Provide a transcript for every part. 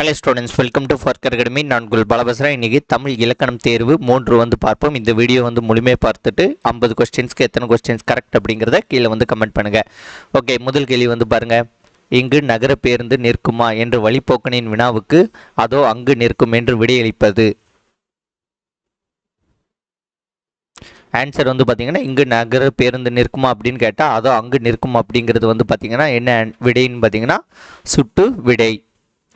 Hello students welcome to ஃபர்கர் academy நான் குல் பாலபசரா இன்றைக்கி தமிழ் இலக்கணம் தேர்வு மூன்று வந்து பார்ப்போம். இந்த வீடியோ வந்து முழுமையாக பார்த்துட்டு ஐம்பது கொஸ்டின்ஸ்க்கு எத்தனை கொஸ்டின்ஸ் கரெக்ட் அப்படிங்கிறத கீழே வந்து கமெண்ட் பண்ணுங்கள் ஓகே முதல் கேள்வி வந்து பாருங்கள் இங்கு நகர பேருந்து நிற்குமா என்று வழிபோக்கனின் வினாவுக்கு அதோ அங்கு நிற்கும் என்று விடையளிப்பது. ஆன்சர் வந்து பார்த்தீங்கன்னா இங்கு நகர பேருந்து நிற்குமா அப்படின்னு கேட்டால் அதோ அங்கு நிற்கும் அப்படிங்கிறது வந்து பார்த்தீங்கன்னா என்ன விடைன்னு பார்த்தீங்கன்னா சுட்டு விடை.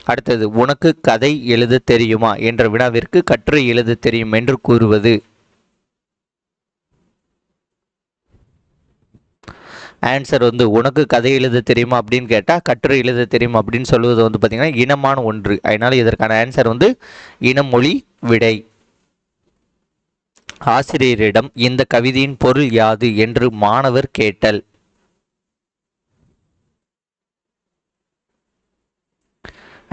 அடுத்தது உனக்கு கதை எழுத தெரியுமா? என்ற வினாவிற்கு கற்று எழுத தெரியும் என்று கூறுவது. ஆன்சர் வந்து உனக்கு கதை எழுத தெரியுமா அப்படின்னு கேட்டால் கற்று எழுத தெரியும் அப்படின்னு சொல்வது வந்து பார்த்தீங்கன்னா இனமான ஒன்று. அதனால் இதற்கான ஆன்சர் வந்து இனமொழி விடை. ஆசிரியரிடம் இந்த கவிதையின் பொருள் யாது? என்று மாணவர் கேட்டல்.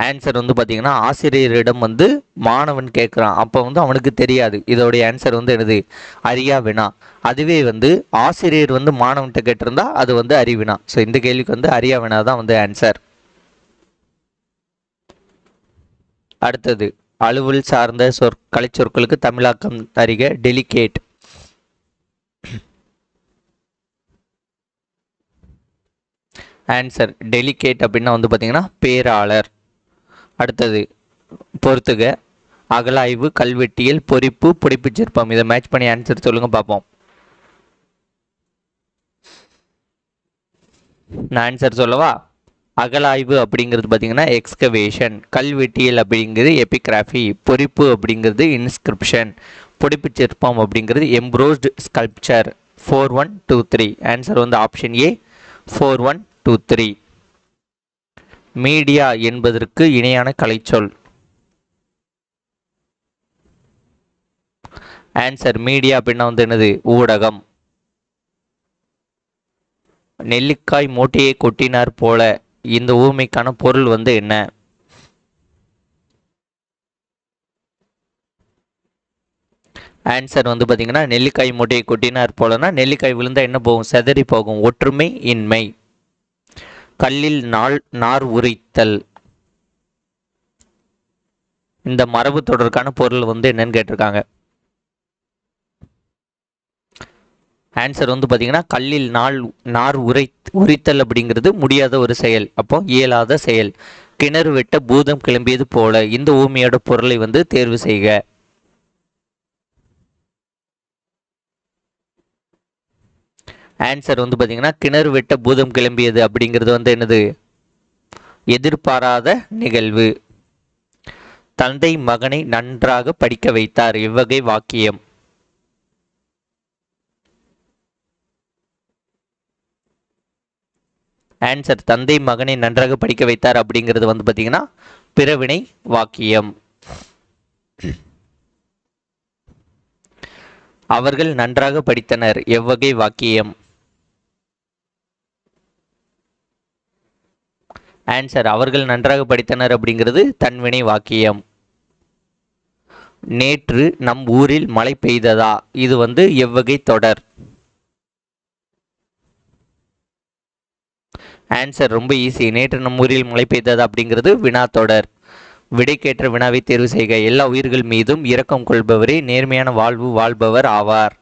ஆன்சர் வந்து பார்த்தீங்கன்னா ஆசிரியரிடம் வந்து மாணவன் கேட்குறான். அப்போ வந்து அவனுக்கு தெரியாது. இதோடைய ஆன்சர் வந்து எனது அறியா வினா. அதுவே வந்து ஆசிரியர் வந்து மாணவன்கிட்ட கேட்டிருந்தா அது வந்து அறிவினா ஸோ இந்த கேள்விக்கு வந்து அறியா வினா தான் வந்து ஆன்சர் அடுத்தது அலுவல் சார்ந்த சொற் கலைச்சொற்களுக்கு தமிழாக்கம் அறிக டெலிகேட் ஆன்சர் டெலிகேட் அப்படின்னா வந்து பார்த்தீங்கன்னா பேராளர். அடுத்தது பொறுத்துக. அகலாய்வு கல்வெட்டியல் பொறிப்பு பிடிப்பு சிற்பம். இதை மேட்ச் பண்ணி ஆன்சர் சொல்லுங்க பார்ப்போம் நான் ஆன்சர் சொல்லவா? அகலாய்வு அப்படிங்கிறது பார்த்தீங்கன்னா எக்ஸ்கவேஷன் கல்வெட்டியல் அப்படிங்கிறது எபிகிராஃபி பொறிப்பு அப்படிங்கிறது இன்ஸ்கிரிப்ஷன் புடைப்புச் சிற்பம் அப்படிங்கிறது embossed sculpture four one two three answer வந்து option A four one two three media என்பதற்கு இணையான கலைச்சொல். ஆன்சர் மீடியா அப்படின்னா வந்து என்னது? ஊடகம். நெல்லிக்காய் மூட்டையை கொட்டினார் போல இந்த ஊமைக்கான பொருள் வந்து என்ன? ஆன்சர் வந்து பார்த்தீங்கன்னா நெல்லிக்காய் மூட்டையை கொட்டினார் போலனா நெல்லிக்காய் விழுந்தா என்ன போகும்? செதறி போகும். ஒற்றுமை இன்மை. கல்லில் நாள் நார் உரித்தல். இந்த மரபு தொடர்கான பொருள் வந்து என்னன்னு கேட்டிருக்காங்க. ஆன்சர் வந்து பார்த்தீங்கன்னா கல்லில் நாள் நார் உரை உரித்தல் அப்படிங்கிறது முடியாத ஒரு செயல். அப்போ இயலாத செயல். கிணறு வெட்ட பூதம் கிளம்பியது போல இந்த ஊமையோட பொருளை வந்து தேர்வு செய்க. ஆன்சர் வந்து பார்த்தீங்கன்னா கிணறு வெட்ட பூதம் கிளம்பியது அப்படிங்கிறது வந்து என்னது? எதிர்பாராத நிகழ்வு. தந்தை மகனை நன்றாக படிக்க வைத்தார். இவ்வகை வாக்கியம். ஆன்சர் தந்தை மகனை நன்றாக படிக்க வைத்தார் அப்படிங்கிறது வந்து பார்த்தீங்கன்னா பிறவினை வாக்கியம். அவர்கள் நன்றாக படித்தனர். எவ்வகை வாக்கியம். ஆன்சர் அவர்கள் நன்றாக படித்தனர் அப்படிங்கிறது தன்வினை வாக்கியம் நேற்று நம் ஊரில் மழை பெய்ததா? இது வந்து எவ்வகை தொடர். ஆன்சர் ரொம்ப ஈஸி நேற்று நம் ஊரில் மழை பெய்ததா அப்படிங்கிறது வினா தொடர். விடைக்கேற்ற வினாவை தேர்வு செய்க. எல்லா உயிர்கள் மீதும் இரக்கம் கொள்பவரே நேர்மையான வாழ்வு வாழ்பவர் ஆவார்.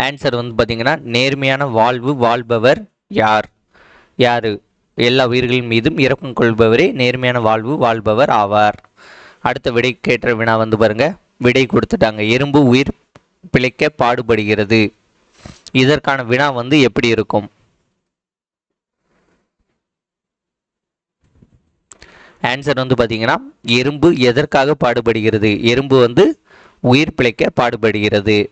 ஆன்சர் வந்து பார்த்தீங்கன்னா நேர்மையான வாழ்வு வாழ்பவர் யார்? யார்? எல்லா உயிர்களின் மீதும் இறக்கம் கொள்பவரே நேர்மையான வாழ்வு வாழ்பவர் ஆவார். அடுத்த விடை கேட்ட வினா வந்து பாருங்க. விடை கொடுத்துட்டாங்க. எறும்பு உயிர் பிழைக்க பாடுபடுகிறது. இதற்கான வினா வந்து எப்படி இருக்கும்? ஆன்சர் வந்து பார்த்தீங்கன்னா எறும்பு எதற்காக பாடுபடுகிறது? எறும்பு வந்து உயிர் பிழைக்க பாடுபடுகிறது.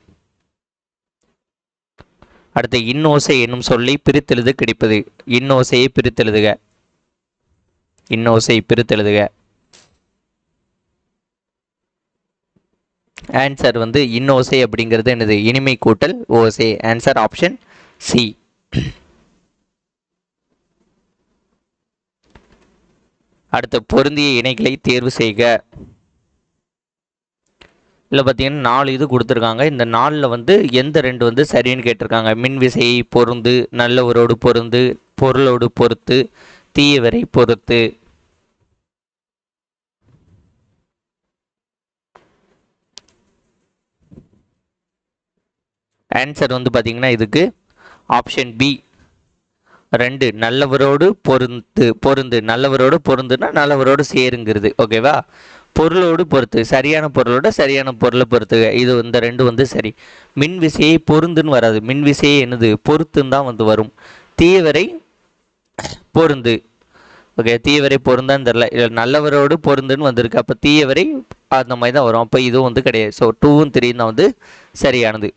அடுத்து இன்னோசை என்னும் சொல்லை பிரித்தெழுது கிடைப்பது. இன்னோசையை பிரித்தெழுதுக. இன்னோசை பிரித்தெழுதுக. ஆன்சர் வந்து இன்னோசை அப்படிங்கிறது என்னது? இனிமை கூட்டல் ஓசை. ஆன்சர் ஆப்ஷன் சி அடுத்த பொருந்திய இணைகளை தேர்வு செய்க. இதில் பார்த்தீங்கன்னா நாலு இது கொடுத்துருக்காங்க. இந்த நாலில் வந்து எந்த ரெண்டு வந்து சரின்னு கேட்டிருக்காங்க. மின் விசையை பொருந்து நல்லவரோடு பொருந்து பொருளோடு பொறுத்து தீயவரை பொறுத்து. ஆன்சர் வந்து பார்த்தீங்கன்னா இதுக்கு ஆப்ஷன் பி ரெண்டு நல்லவரோடு பொருந்து பொருந்து நல்லவரோடு பொருந்துன்னா நல்லவரோடு சேருங்கிறது. ஓகேவா பொருளோடு பொறுத்து சரியான பொருளோட சரியான பொருளை பொறுத்து இது இந்த ரெண்டு வந்து சரி. மின் விசையை பொருந்துன்னு வராது. மின் விசையை என்னது? பொறுத்துன்னு தான் வந்து வரும். தீயவரை பொருந்து. ஓகே தீயவரை பொருந்தான்னு தெரில இல்லை நல்லவரோடு பொருந்துன்னு வந்திருக்கு. அப்போ தீயவரை அந்த மாதிரி தான் வரும். அப்போ இதுவும் வந்து கிடையாது. ஸோ டூவும் த்ரீ தான் வந்து சரியானது.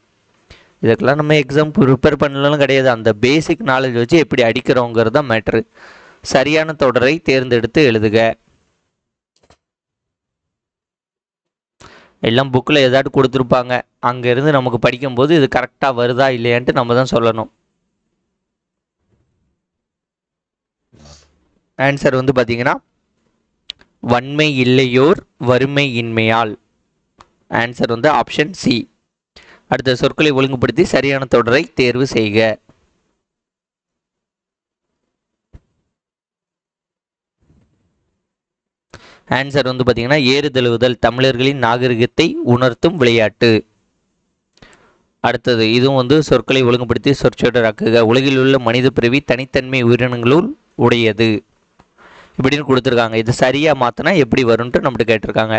இதுக்கெல்லாம் நம்ம எக்ஸாம் ப்ரிப்பேர் பண்ணலாம் கிடையாது. அந்த பேசிக் நாலேஜ் வச்சு எப்படி அடிக்கிறோங்கிறது தான் மேட்ரு சரியான தொடரை தேர்ந்தெடுத்து எழுதுக. எல்லாம் புக்கில் ஏதாட்டு கொடுத்துருப்பாங்க. அங்கேருந்து நமக்கு படிக்கும்போது இது கரெக்டாக வருதா இல்லையான்ட்டு நம்ம தான் சொல்லணும். ஆன்சர் வந்து பார்த்தீங்கன்னா வன்மை இல்லையோர் வறுமை இன்மையால். ஆன்சர் வந்து ஆப்ஷன் சி அடுத்த சொற்களை ஒழுங்குபடுத்தி சரியான தொடரை தேர்வு செய்க. ஆன்சர் வந்து பார்த்தீங்கன்னா ஏறுதழுவுதல் தமிழர்களின் நாகரிகத்தை உணர்த்தும் விளையாட்டு. அடுத்தது இதுவும் வந்து சொற்களை ஒழுங்குபடுத்தி சொற்சொடராக்குக. உலகில் உள்ள மனித பிறவி தனித்தன்மை உயிரினங்களுள் உடையது. இப்படின்னு கொடுத்துருக்காங்க. இது சரியாக மாற்றினா எப்படி வரும்ன்ட்டு நம்மகிட்ட கேட்டிருக்காங்க.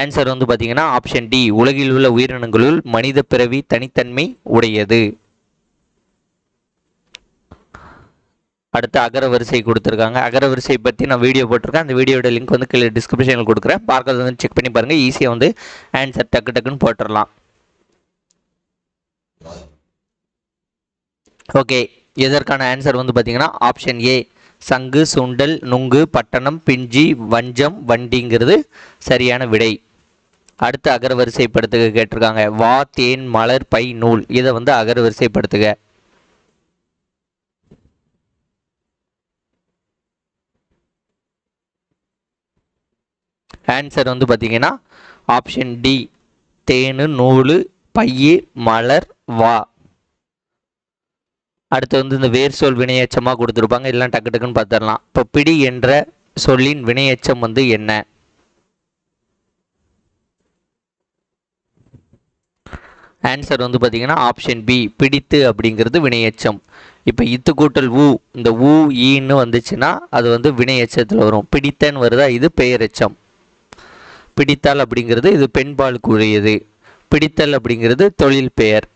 ஆன்சர் வந்து பார்த்தீங்கன்னா ஆப்ஷன் டி உலகில் உள்ள உயிரினங்களுள் மனித பிறவி தனித்தன்மை உடையது. அடுத்து அகர வரிசை கொடுத்துருக்காங்க. அகர வரிசை பற்றி நான் வீடியோ போட்டிருக்கேன். அந்த வீடியோட லிங்க் வந்து கீழே டிஸ்கிரிப்ஷனில் கொடுக்குறேன். பார்க்கறது வந்து செக் பண்ணி பாருங்கள் ஈஸியாக வந்து ஆன்சர் டக்கு டக்குன்னு போட்டுடலாம். ஓகே எதற்கான ஆன்சர் வந்து பார்த்தீங்கன்னா ஆப்ஷன் ஏ சங்கு சுண்டல் நுங்கு பட்டணம் பிஞ்சி வஞ்சம் வண்டிங்கிறது சரியான விடை. அடுத்து அகரவரிசைப்படுத்துக கேட்டிருக்காங்க. வா தேன் மலர் பை நூல். இதை வந்து அகரவரிசைப்படுத்துக ஆன்சர் வந்து பார்த்தீங்கன்னா ஆப்ஷன் டி தேனு நூலு பையு மலர் வா. அடுத்து வந்து இந்த வேர் சொல் வினையச்சமாக கொடுத்துருப்பாங்க. எல்லாம் டக்கு டக்குன்னு பார்த்துடலாம் இப்போ பிடி என்ற சொல்லின் வினையச்சம் வந்து என்ன? ஆன்சர் வந்து பார்த்தீங்கன்னா ஆப்ஷன் பி பிடித்து அப்படிங்கிறது வினையச்சம். இப்போ இத்து கூட்டல் ஊ இந்த ஊ ஈன்னு வந்துச்சுன்னா அது வந்து வினையச்சத்தில் வரும். பிடித்தன்னு வருதா? இது பெயரெச்சம். பிடித்தால் அப்படிங்கிறது இது பெண்பாலுக்குரியது. பிடித்தல் அப்படிங்கிறது தொழில் பெயர்.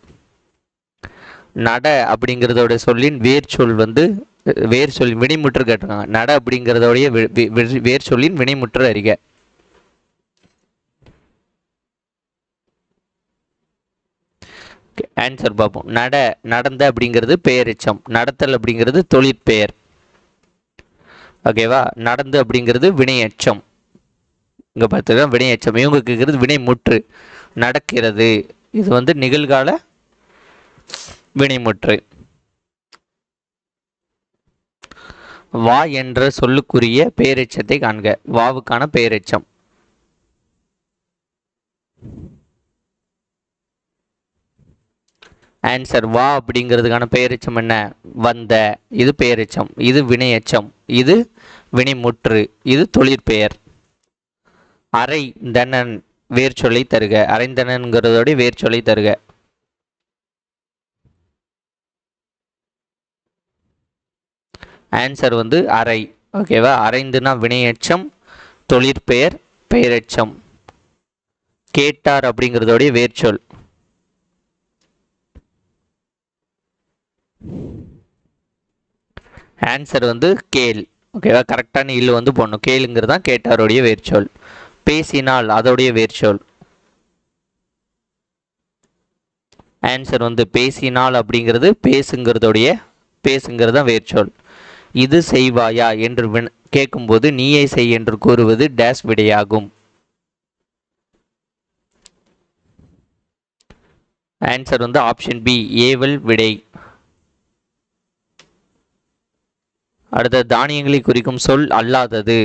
நட அப்படிங்கிறதோட சொல்லின் வேர் சொல் வந்து வேர் சொல் வினைமுற்று கேட்டிருக்காங்க. நட அப்படிங்கிறதோடைய வேர் சொல்லின் வினைமுற்று அறிக. ஆன்சர் பார்ப்போம். நட நடந்த அப்படிங்கிறது பெயரெச்சம். நடத்தல் அப்படிங்கிறது தொழிற்பெயர். ஓகேவா? நடந்து அப்படிங்கிறது வினையச்சம். இங்கே பார்த்துக்கலாம் வினையச்சம் இவங்க கேட்குறது வினைமுற்று நடக்கிறது. இது வந்து நிகழ்கால வினைமுற்று வா என்ற சொல்லுக்குரிய பெயரெச்சத்தை காண்க. வாவுக்கான பெயரெச்சம் ஆன்சர் வா அப்படிங்கிறதுக்கான பெயரெச்சம் என்ன? வந்த. இது பெயரெச்சம் இது வினையச்சம் இது வினைமுற்று இது தொழிற்பெயர். அரை தனன் வேர் சொல்லி தருக. அரைந்தனன்கிறதோட வேர் சொல்லி தருக. ஆன்சர் வந்து அரை. ஓகேவா அரைந்துனா வினையச்சம் தொழிற்பெயர் பெயரெச்சம். கேட்டார் அப்படிங்கிறதோடைய வேர்ச்சொல் ஆன்சர் வந்து கேள். ஓகேவா கரெக்டான இல்லு வந்து போடணும். கேளுங்கிறது தான் கேட்டாருடைய வேர்ச்சொல் பேசினால் அதோடைய வேர்ச்சொல். ஆன்சர் வந்து பேசினால் அப்படிங்கிறது பேசுங்கிறதோடைய பேசுங்கிறது தான் வேர்ச்சொல். இது செய்வாயா என்று கேட்கும்போது நீயே செய் என்று கூறுவது டேஷ் விடையாகும். ஆன்சர் வந்து ஆப்ஷன் பி ஏவல் விடை. அடுத்த தானியங்களை குறிக்கும் சொல் அல்லாதது.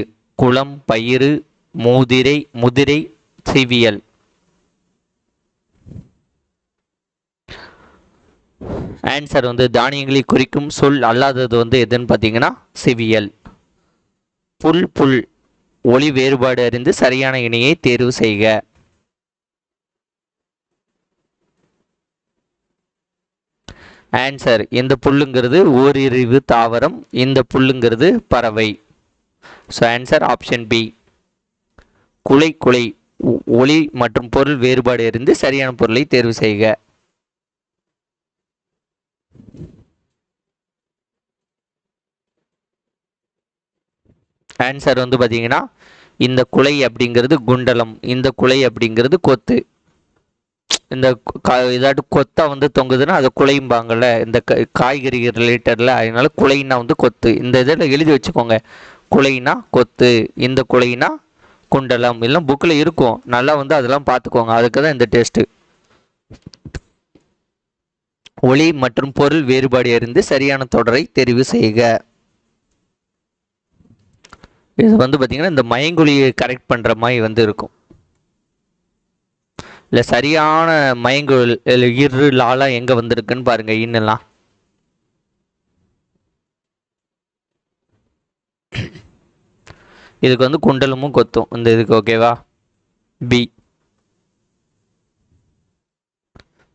குளம் பயிறு மூதிரை முதிரை சிவியல். ஆன்சர் வந்து தானியங்களை குறிக்கும் சொல் அல்லாதது வந்து எதுன்னு பார்த்தீங்கன்னா சிவியல். புல் புல். ஒளி வேறுபாடு அறிந்து சரியான இணையை தேர்வு செய்க. ஆன்சர் இந்த புல்லுங்கிறது ஓரிரிவு தாவரம் இந்த புல்லுங்கிறது பறவை. ஸோ ஆன்சர் ஆப்ஷன் பி குலை குலை ஒளி மற்றும் பொருள் வேறுபாடு அறிந்து சரியான பொருளை தேர்வு செய்க. ஆன்சர் வந்து பார்த்தீங்கன்னா இந்த குலை அப்படிங்கிறது குண்டலம் இந்த குலை அப்படிங்கிறது கொத்து. இந்த கா- இதாட்டு கொத்தா வந்து தொங்குதுன்னா அதை குலையும்பாங்கல்ல இந்த க- காய்கறி ரிலேட்டடில் அதனால குலைன்னா வந்து கொத்து. இந்த இதில் எழுதி வச்சுக்கோங்க. குலைனா கொத்து இந்த குலைனா குண்டலம் எல்லாம் புக்கில் இருக்கும். நல்லா வந்து அதெல்லாம் பார்த்துக்கோங்க. அதுக்கு தான் இந்த டெஸ்ட்டு ஒளி மற்றும் பொருள் வேறுபாடு அறிந்து சரியான தொடரை தெரிவு செய்க. இது வந்து பார்த்தீங்கன்னா இந்த மயங்குழியை கரெக்ட் பண்ணுற மாதிரி வந்து இருக்கும். இல்லை சரியான மயங்குழல் இல்ல இரு லாலாம் எங்கே வந்திருக்குன்னு பாருங்கள் இன்னெல்லாம் இதுக்கு வந்து குண்டலமும் கொத்தும். இந்த இதுக்கு ஓகேவா பி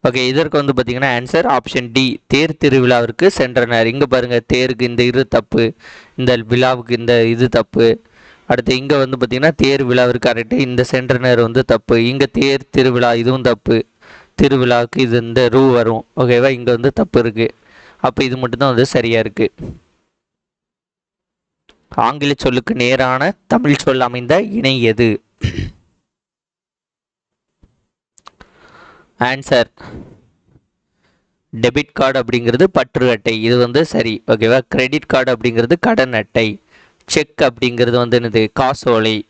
ஓகே இதற்கு வந்து பார்த்தீங்கன்னா ஆன்சர் ஆப்ஷன் டி தேர் திருவிழாவிற்கு சென்றனர். இங்கே பாருங்கள் தேருக்கு இந்த இரு தப்பு இந்த விழாவுக்கு இந்த இது தப்பு. அடுத்து இங்கே வந்து பார்த்தீங்கன்னா தேர் விழாவிற்கு கரெக்டு இந்த சென்றனர் வந்து தப்பு. இங்கே தேர் திருவிழா இதுவும் தப்பு. திருவிழாவுக்கு இது இந்த ரூ வரும். ஓகேவா இங்கே வந்து தப்பு இருக்குது அப்போ இது மட்டும்தான் வந்து சரியாக இருக்குது ஆங்கில சொல்லுக்கு நேரான தமிழ் சொல் அமைந்த இணை எது? ஆன்சர் டெபிட் கார்டு அப்படிங்கிறது பற்று அட்டை. இது வந்து சரி ஓகேவா கிரெடிட் கார்டு அப்படிங்கிறது கடன் அட்டை. செக் அப்படிங்கிறது வந்து என்னது? காசோலை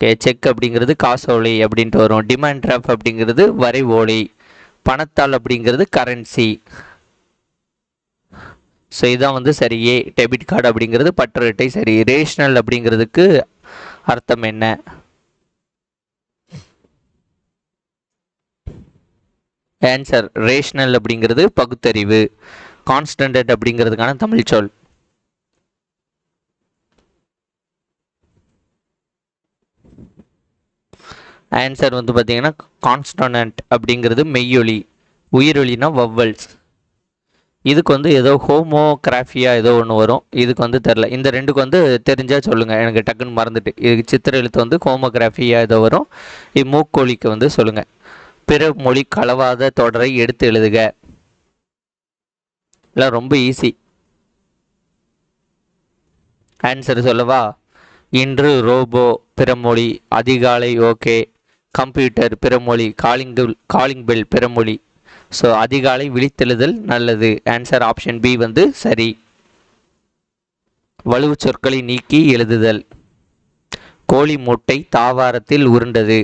ஓகே செக் அப்படிங்கிறது காசோலை அப்படின்ட்டு வரும். டிமாண்ட் டிராஃப்ட் அப்படிங்கிறது வரைவோலை பணத்தாள் அப்படிங்கிறது கரன்சி ஸோ இதுதான் வந்து சரியே டெபிட் கார்டு அப்படிங்கிறது பற்று அட்டை சரி. ரேஷனல் அப்படிங்கிறதுக்கு அர்த்தம் என்ன? ஆன்சர் ரேஷனல் அப்படிங்கிறது பகுத்தறிவு. கான்ஸ்டன்ட் அப்படிங்கிறதுக்கான தமிழ் சொல். ஆன்சர் வந்து பார்த்தீங்கன்னா கான்ஸ்டனன்ட் அப்படிங்கிறது மெய்யொலி. உயிரொலினா வவ்வல்ஸ் இதுக்கு வந்து ஏதோ ஹோமோகிராஃபியா ஏதோ ஒன்று வரும். இதுக்கு வந்து தெரில இந்த ரெண்டுக்கு வந்து தெரிஞ்சால் சொல்லுங்கள் எனக்கு டக்குன்னு மறந்துட்டு. இதுக்கு சித்திர எழுத்து வந்து ஹோமோகிராஃபியா ஏதோ வரும். இது வந்து சொல்லுங்கள் பிற மொழி கலவாத தொடரை எடுத்து எழுதுக. எல்லாம் ரொம்ப ஈஸி ஆன்சர் சொல்லவா? இன்று ரோபோ பிறமொழி அதிகாலை ஓகே. கம்ப்யூட்டர் பிறமொழி காலிங் காலிங் பெல் பிறமொழி ஸோ அதிகாலை விழித்தெழுதல் நல்லது. ஆன்சர் ஆப்ஷன் பி வந்து சரி. வலுவு சொற்களை நீக்கி எழுதுதல். கோழி முட்டை தாவாரத்தில் உருண்டது.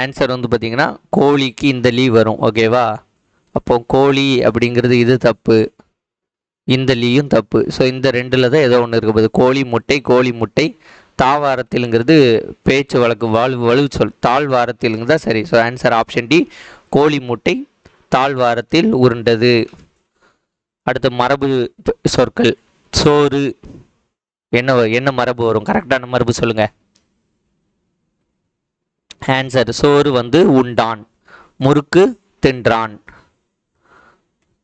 ஆன்சர் வந்து பார்த்தீங்கன்னா கோழிக்கு இந்த லீ வரும் ஓகேவா அப்போ கோழி அப்படிங்கிறது இது தப்பு. இந்த லீயும் தப்பு. ஸோ இந்த ரெண்டில் தான் ஏதோ ஒன்று இருக்க. போகுது கோழி முட்டை கோழி முட்டை தாவாரத்திலுங்கிறது பேச்சு வழக்கு வாழ் வலு சொல் தாழ்வாரத்திலுங்க தான் சரி. ஸோ ஆன்சர் ஆப்ஷன் டி கோழி முட்டை தாழ்வாரத்தில் உருண்டது. அடுத்து மரபு சொற்கள் சோறு. என்ன வ- என்ன மரபு வரும்? கரெக்டான மரபு சொல்லுங்க. ஆன்சர் சோறு வந்து உண்டான் முறுக்கு தின்றான்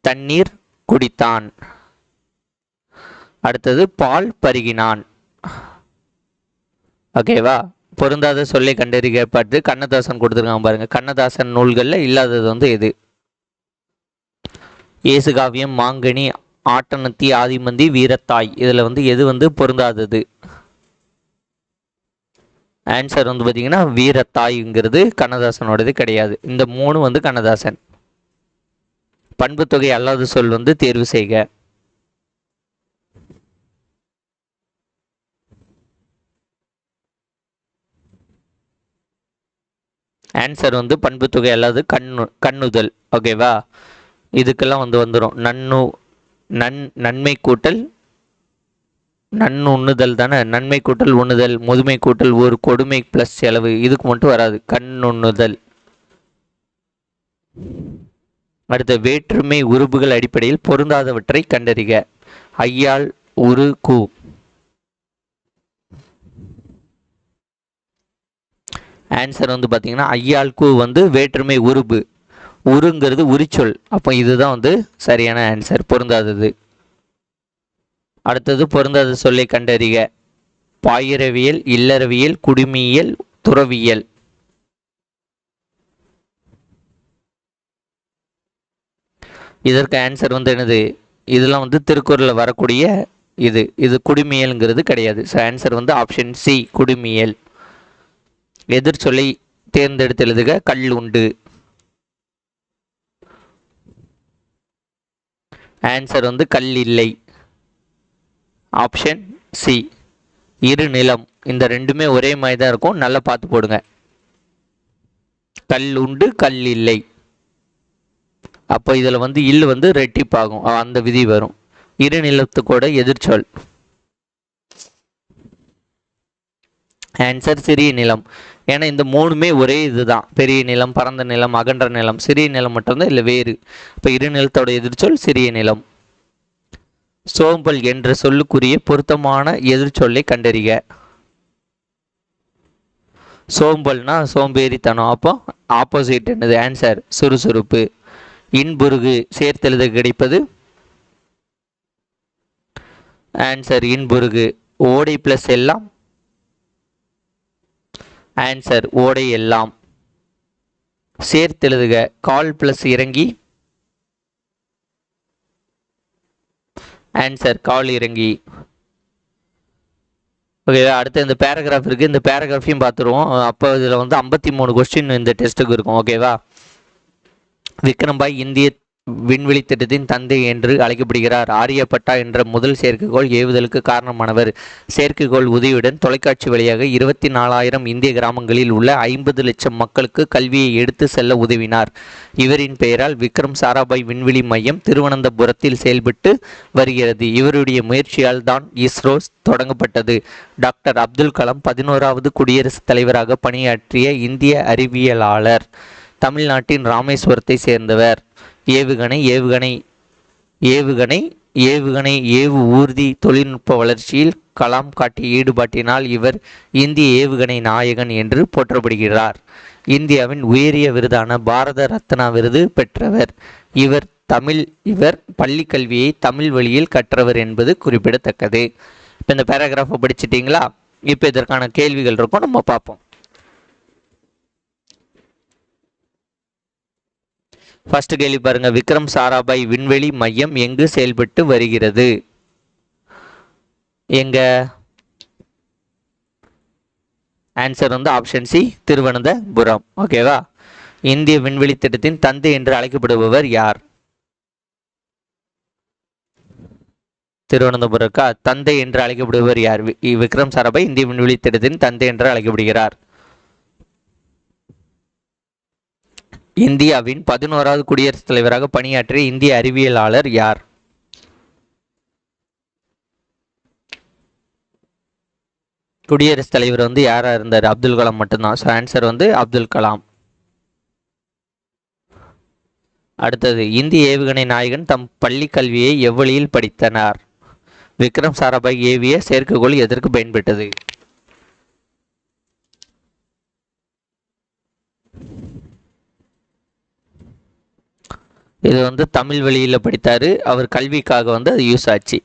தண்ணீர் குடித்தான். அடுத்தது பால் பருகினான். ஓகேவா பொருந்தாத சொல்லை கண்டறியப்பட்டு கண்ணதாசன் கொடுத்துருக்காங்க பாருங்க. கண்ணதாசன் நூல்களில் இல்லாதது வந்து எது? இயேசுகாவியம் மாங்கனி ஆட்டனத்தி ஆதிமந்தி வீரத்தாய். இதில் வந்து எது வந்து பொருந்தாதது? ஆன்சர் வந்து பார்த்தீங்கன்னா வீரத்தாய்ங்கிறது கண்ணதாசனோடது கிடையாது. இந்த மூணு வந்து கண்ணதாசன். பண்புத்தொகை அல்லாத சொல் வந்து தேர்வு செய்க. ஆன்சர் வந்து பண்பு தொகை அல்லது கண்ணு கண்ணுதல். ஓகேவா இதுக்கெல்லாம் வந்து வந்துடும் நன்னு நன் நன்மை கூட்டல் நன்னுண்ணுதல் தானே? நன்மை கூட்டல் உண்ணுதல் முதுமை கூட்டல் ஒரு கொடுமை ப்ளஸ் செலவு. இதுக்கு மட்டும் வராது. கண்ணுண்ணுதல் அடுத்த வேற்றுமை உறுப்புகள் அடிப்படையில் பொருந்தாதவற்றை கண்டறிக. ஐயால் உரு கூ. ஆன்சர் வந்து பார்த்தீங்கன்னா ஐயாள்கு வந்து வேற்றுமை உருபு உருங்கிறது உரிச்சொல். அப்போ இதுதான் வந்து சரியான ஆன்சர் பொருந்தாதது. அடுத்தது பொருந்தாத சொல்லை கண்டறிக. பாயிரவியல் இல்லறவியல் குடிமியல் துறவியல். இதற்கு ஆன்சர் வந்து என்னது? இதெல்லாம் வந்து திருக்குறளில் வரக்கூடிய இது. இது குடிமியல்ங்கிறது கிடையாது. ஸோ ஆன்சர் வந்து ஆப்ஷன் சி குடிமியல் எதிர்ச்சொல்லை தேர்ந்தெடுத்து எழுதுக கல் உண்டு. ஆன்சர் வந்து கல் இல்லை. ஆப்ஷன் சி இரு நிலம். இந்த ரெண்டுமே ஒரே மாதிரி தான் இருக்கும். நல்லா பார்த்து போடுங்க. கல் உண்டு கல் இல்லை. அப்போ இதில் வந்து இல் வந்து ரெட்டிப்பாகும் அந்த விதி வரும். இரு நிலத்துக்கூட எதிர்ச்சொல் ஆன்சர் சிறிய நிலம். ஏன்னா இந்த மூணுமே ஒரே இதுதான். பெரிய நிலம் பரந்த நிலம் அகன்ற நிலம் சிறிய நிலம் மட்டும்தான் இல்லை வேறு. இப்போ இரு நிலத்தோட எதிர்ச்சொல் சிறிய நிலம். சோம்பல் என்ற சொல்லுக்குரிய பொருத்தமான எதிர்ச்சொல்லை கண்டறிக. சோம்பல்னா சோம்பேறித்தனம். அப்போ ஆப்போசிட் என்னது? ஆன்சர் சுறுசுறுப்பு. இன்புருகு சேர்த்தெழுத கிடைப்பது? ஆன்சர் இன்புருகு ஓடை பிளஸ் எல்லாம் ஆன்சர் ஓடை எல்லாம். சேர்த்தெழுதுக கால் பிளஸ் இறங்கி. ஆன்சர் கால் இறங்கி. ஓகேவா அடுத்து இந்த பேராகிராஃப் இருக்குது இந்த பேராகிராஃபையும் பார்த்துருவோம். அப்போ இதில் வந்து ஐம்பத்தி மூணு கொஸ்டின் இந்த டெஸ்ட்டுக்கு இருக்கும். ஓகேவா விக்ரம்பாய் இந்திய விண்வெளி திட்டத்தின் தந்தை என்று அழைக்கப்படுகிறார். ஆரியப்பட்டா என்ற முதல் செயற்கைக்கோள் ஏவுதலுக்கு காரணமானவர். செயற்கைக்கோள் உதவியுடன் தொலைக்காட்சி வழியாக இருபத்தி நாலாயிரம் இந்திய கிராமங்களில் உள்ள ஐம்பது லட்சம் மக்களுக்கு கல்வியை எடுத்து செல்ல உதவினார். இவரின் பெயரால் விக்ரம் சாராபாய் விண்வெளி மையம் திருவனந்தபுரத்தில் செயல்பட்டு வருகிறது. இவருடைய முயற்சியால் தான் இஸ்ரோ தொடங்கப்பட்டது. டாக்டர் அப்துல் கலாம் பதினோராவது குடியரசுத் தலைவராக பணியாற்றிய இந்திய அறிவியலாளர். தமிழ்நாட்டின் ராமேஸ்வரத்தை சேர்ந்தவர். ஏவுகணை ஏவுகணை ஏவுகணை ஏவுகணை ஏவு ஊர்தி தொழில்நுட்ப வளர்ச்சியில் கலாம் காட்டிய ஈடுபாட்டினால் இவர் இந்திய ஏவுகணை நாயகன் என்று போற்றப்படுகிறார். இந்தியாவின் உயரிய விருதான பாரத ரத்னா விருது பெற்றவர். இவர் தமிழ் இவர் பள்ளி கல்வியை தமிழ் வழியில் கற்றவர் என்பது குறிப்பிடத்தக்கது. இப்போ இந்த பேராகிராஃபை படிச்சிட்டிங்களா? இப்போ இதற்கான கேள்விகள் இருக்கும் நம்ம பார்ப்போம். ஃபர்ஸ்ட் கேள்வி பாருங்கள் விக்ரம் சாராபாய் விண்வெளி மையம் எங்கு செயல்பட்டு வருகிறது? எங்க? ஆன்சர் வந்து ஆப்ஷன் சி திருவனந்தபுரம். ஓகேவா இந்திய விண்வெளி திட்டத்தின் தந்தை என்று அழைக்கப்படுபவர் யார்? திருவனந்தபுரக்கா? தந்தை என்று அழைக்கப்படுபவர் யார்? வி- விக்ரம் சாராபாய் இந்திய விண்வெளி திட்டத்தின் தந்தை என்று அழைக்கப்படுகிறார். இந்தியாவின் பதினோராவது குடியரசுத் தலைவராக பணியாற்றிய இந்திய அறிவியலாளர் யார்? குடியரசுத் தலைவர் வந்து யாராக இருந்தார்? அப்துல் கலாம் மட்டும்தான். ஸோ ஆன்சர் வந்து அப்துல் கலாம். அடுத்தது இந்திய ஏவுகணை நாயகன் தம் பள்ளி கல்வியை எவ்வழியில் படித்தனர்? விக்ரம் சாராபாய் ஏவிய செயற்கைக்கோள் எதற்கு பயன்பட்டது இது வந்து தமிழ் வழியில் படித்தார். அவர் கல்விக்காக வந்து அது யூஸ் ஆச்சு.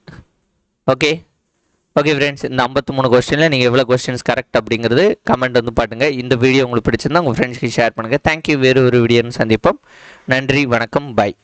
ஓகே ஓகே ஃப்ரெண்ட்ஸ் இந்த ஐம்பத்தி மூணு கொஸ்டினில் நீங்கள் எவ்வளோ கொஸ்டின்ஸ் கரெக்ட் அப்படிங்கிறது கமெண்ட் வந்து பாட்டுங்க. இந்த வீடியோ உங்களுக்கு பிடிச்சிருந்தா உங்கள் ஃப்ரெண்ட்ஸ்க்கு ஷேர் பண்ணுங்கள் தேங்க்யூ வேறு ஒரு வீடியோன்னு சந்திப்போம். நன்றி வணக்கம் பாய்